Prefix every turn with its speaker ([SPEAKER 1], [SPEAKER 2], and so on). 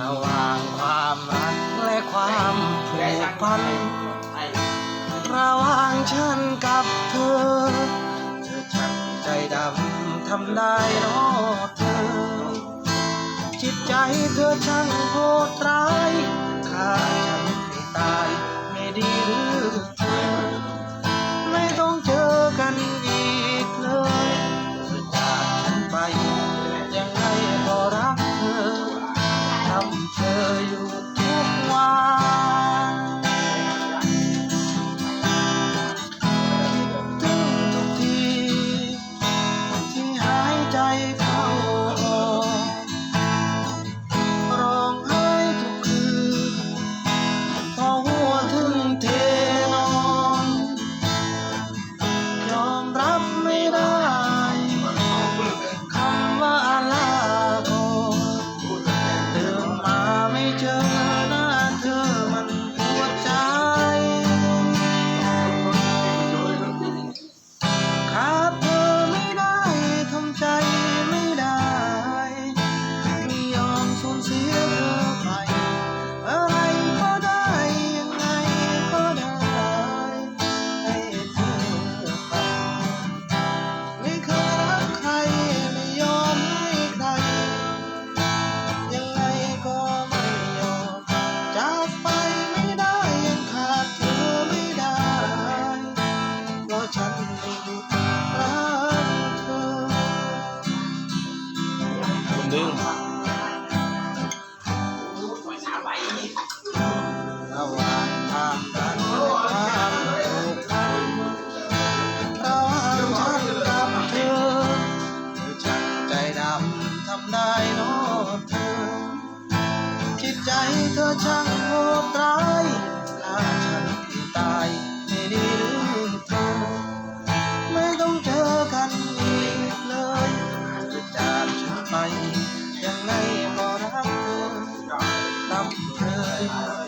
[SPEAKER 1] ระหว่างความรักและความผูกพันระหว่างฉันกับเธอ เธอช่างใจดำทำได้รอเธอ จิตใจเธอช่างโหดร้ายข้าฉัน เธอช่างโหดร้ายฆ่าฉันให้ตายไม่ได้หรือเธอไม่ต้องเจอกันอีกเลยหาจากฉันไปยังไงก็รักเธอตำเคย